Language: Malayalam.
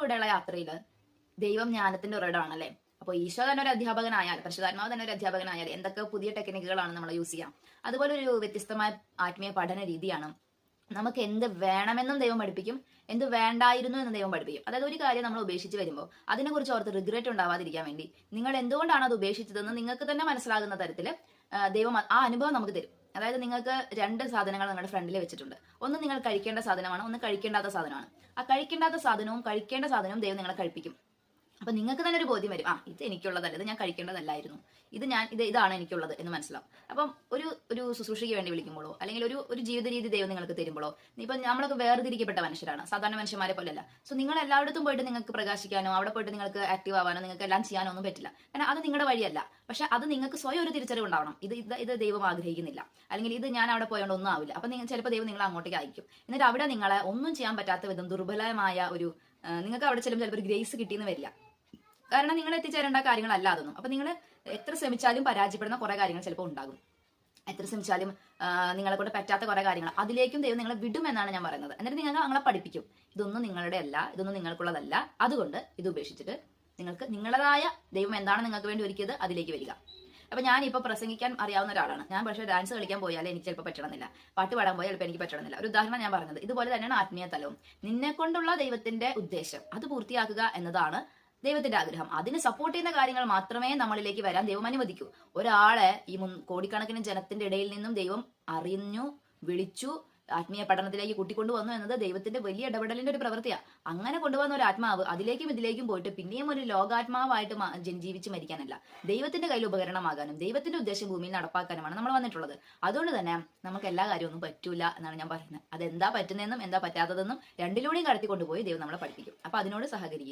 കൂടെയുള്ള യാത്രയിൽ ദൈവം ജ്ഞാനത്തിന്റെ ഉറവിടമാണല്ലേ? അപ്പോൾ ഈശോ തന്നെ ഒരു അധ്യാപകനായാൽ പരിശുദ്ധാത്മാവ് തന്നെ ഒരു അധ്യാപകനായാൽ എന്തൊക്കെ പുതിയ ടെക്നിക്കുകളാണ് നമ്മൾ യൂസ് ചെയ്യാം? അതുപോലെ ഒരു വ്യത്യസ്തമായ ആത്മീയ പഠന രീതിയാണ്. നമുക്ക് എന്ത് വേണമെന്നും ദൈവം പഠിപ്പിക്കും എന്ത് വേണ്ടായിരുന്നു എന്ന് ദൈവം പഠിപ്പിക്കും. അതായത് ഒരു കാര്യം നമ്മൾ ഉപേക്ഷിച്ച് വരുമ്പോൾ അതിനെക്കുറിച്ച് ഓർത്ത് റിഗ്രറ്റ് ഉണ്ടാവാതിരിക്കാൻ വേണ്ടി നിങ്ങൾ എന്തുകൊണ്ടാണ് അത് ഉപേക്ഷിച്ചതെന്ന് നിങ്ങൾക്ക് തന്നെ മനസ്സിലാകുന്ന തരത്തിൽ ദൈവം ആ അനുഭവം നമുക്ക് തരും. അതായത് നിങ്ങൾക്ക് രണ്ട് സാധനങ്ങൾ നിങ്ങളുടെ ഫ്രണ്ടിൽ വെച്ചിട്ടുണ്ട്. ഒന്ന് നിങ്ങൾ കഴിക്കേണ്ട സാധനമാണ് ഒന്ന് കഴിക്കേണ്ടാത്ത സാധനമാണ്. ആ കഴിക്കേണ്ടാത്ത സാധനവും കഴിക്കേണ്ട സാധനവും ദൈവം നിങ്ങളെ കഴിപ്പിക്കും. അപ്പൊ നിങ്ങൾക്ക് തന്നെ ഒരു ബോധ്യം വരും. ആ ഇത് എനിക്കുള്ളതല്ല ഇത് ഞാൻ കഴിക്കേണ്ടതല്ലായിരുന്നു. ഇത് ഞാൻ ഇത് ഇതാണ് എനിക്കുള്ളത് എന്ന് മനസ്സിലാവും. അപ്പം ഒരു ഒരു ശുശ്രൂഷയ്ക്ക് വേണ്ടി വിളിക്കുമ്പോഴോ അല്ലെങ്കിൽ ഒരു ഒരു ജീവിത രീതി ദൈവം നിങ്ങൾക്ക് തരുമ്പോഴോ ഇപ്പൊ നമ്മളൊക്കെ വേർതിരിക്കപ്പെട്ട മനുഷ്യരാണ് സാധാരണ മനുഷ്യന്മാരെ പോലെയല്ല. സോ നിങ്ങൾ എല്ലായിടത്തും പോയിട്ട് നിങ്ങൾക്ക് പ്രകാശിക്കാനോ അവിടെ പോയിട്ട് നിങ്ങൾക്ക് ആക്റ്റീവ് ആവാനോ നിങ്ങൾക്ക് എല്ലാം ചെയ്യാനോ ഒന്നും പറ്റില്ല. കാരണം അത് നിങ്ങളുടെ വഴിയല്ല. പക്ഷെ അത് നിങ്ങൾക്ക് സ്വയം ഒരു തിരിച്ചറിവ് ഉണ്ടാവണം. ഇത് ഇത് ഇത് ദൈവം ആഗ്രഹിക്കുന്നില്ല. അല്ലെങ്കിൽ ഇത് ഞാൻ അവിടെ പോയോണ്ട് ഒന്നും ആവില്ല. അപ്പൊ നിങ്ങൾ ചിലപ്പോൾ ദൈവം നിങ്ങളെ അങ്ങോട്ടേക്ക് അയക്കും. എന്നിട്ട് അവിടെ നിങ്ങളെ ഒന്നും ചെയ്യാൻ പറ്റാത്ത വിധം ദുർബലമായ ഒരു നിങ്ങൾക്ക് അവിടെ ചെല്ലുമ്പോൾ ചിലപ്പോൾ ഒരു ഗ്രേസ് കിട്ടിയെന്ന് വരില്ല. കാരണം നിങ്ങൾ എത്തിച്ചേരേണ്ട കാര്യങ്ങളല്ല അതൊന്നും. അപ്പൊ നിങ്ങൾ എത്ര ശ്രമിച്ചാലും പരാജയപ്പെടുന്ന കുറെ കാര്യങ്ങൾ ചിലപ്പോൾ ഉണ്ടാകും. എത്ര ശ്രമിച്ചാലും നിങ്ങളെ കൊണ്ട് പറ്റാത്ത കുറെ കാര്യങ്ങൾ. അതിലേക്കും ദൈവം നിങ്ങളെ വിടും എന്നാണ് ഞാൻ പറയുന്നത്. എന്നിട്ട് നിങ്ങൾ നിങ്ങളെ പഠിപ്പിക്കും. ഇതൊന്നും നിങ്ങളുടെ അല്ല ഇതൊന്നും നിങ്ങൾക്കുള്ളതല്ല. അതുകൊണ്ട് ഇത് ഉപേക്ഷിച്ചിട്ട് നിങ്ങൾക്ക് നിങ്ങളതായ ദൈവം എന്താണ് നിങ്ങൾക്ക് വേണ്ടി ഒരുക്കിയത് അതിലേക്ക് വരിക. അപ്പൊ ഞാൻ ഇപ്പൊ പ്രസംഗിക്കാൻ അറിയാവുന്ന ഒരാളാണ്. ഞാൻ പക്ഷേ ഡാൻസ് കളിക്കാൻ പോയാൽ എനിക്ക് ചിലപ്പോൾ പറ്റണമെന്നില്ല. പാട്ട് പാടാൻ പോയാൽ ചിലപ്പോൾ എനിക്ക് പറ്റണമെന്നില്ല. ഒരു ഉദാഹരണം ഞാൻ പറഞ്ഞത് ഇതുപോലെ തന്നെയാണ് ആത്മീയ തലവും നിന്നെ കൊണ്ടുള്ള ദൈവത്തിന്റെ ഉദ്ദേശം. അത് പൂർത്തിയാക്കുക എന്നതാണ് ദൈവത്തിന്റെ ആഗ്രഹം. അതിന് സപ്പോർട്ട് ചെയ്യുന്ന കാര്യങ്ങൾ മാത്രമേ നമ്മളിലേക്ക് വരാൻ ദൈവം അനുവദിക്കൂ. ഒരാളെ ഈ മുൻ കോടിക്കണക്കിന് ജനത്തിന്റെ ഇടയിൽ നിന്നും ദൈവം അറിഞ്ഞു വിളിച്ചു ആത്മീയ പഠനത്തിലേക്ക് കൂട്ടിക്കൊണ്ടുവന്നു എന്നത് ദൈവത്തിന്റെ വലിയ ഇടപെടലിന്റെ ഒരു പ്രവൃത്തിയാണ് അങ്ങനെ കൊണ്ടുവന്ന ഒരു ആത്മാവ് അതിലേക്കും ഇതിലേക്കും പോയിട്ട് പിന്നെയും ഒരു ലോകാത്മാവായിട്ട് ജീവിച്ച് മരിക്കാനല്ല. ദൈവത്തിന്റെ കയ്യിൽ ഉപകരണമാകാനും ദൈവത്തിന്റെ ഉദ്ദേശം ഭൂമിയിൽ നടപ്പാക്കാനുമാണ് നമ്മൾ വന്നിട്ടുള്ളത്. അതുകൊണ്ട് തന്നെ നമുക്ക് എല്ലാ കാര്യമൊന്നും പറ്റൂല എന്നാണ് ഞാൻ പറയുന്നത്. അതെന്താ പറ്റുന്നതെന്നും എന്താ പറ്റാത്തതെന്നും രണ്ടിലൂടെയും കടത്തിക്കൊണ്ടുപോയി ദൈവം നമ്മളെ പഠിപ്പിക്കും. അപ്പൊ അതിനോട് സഹകരിക്കുക.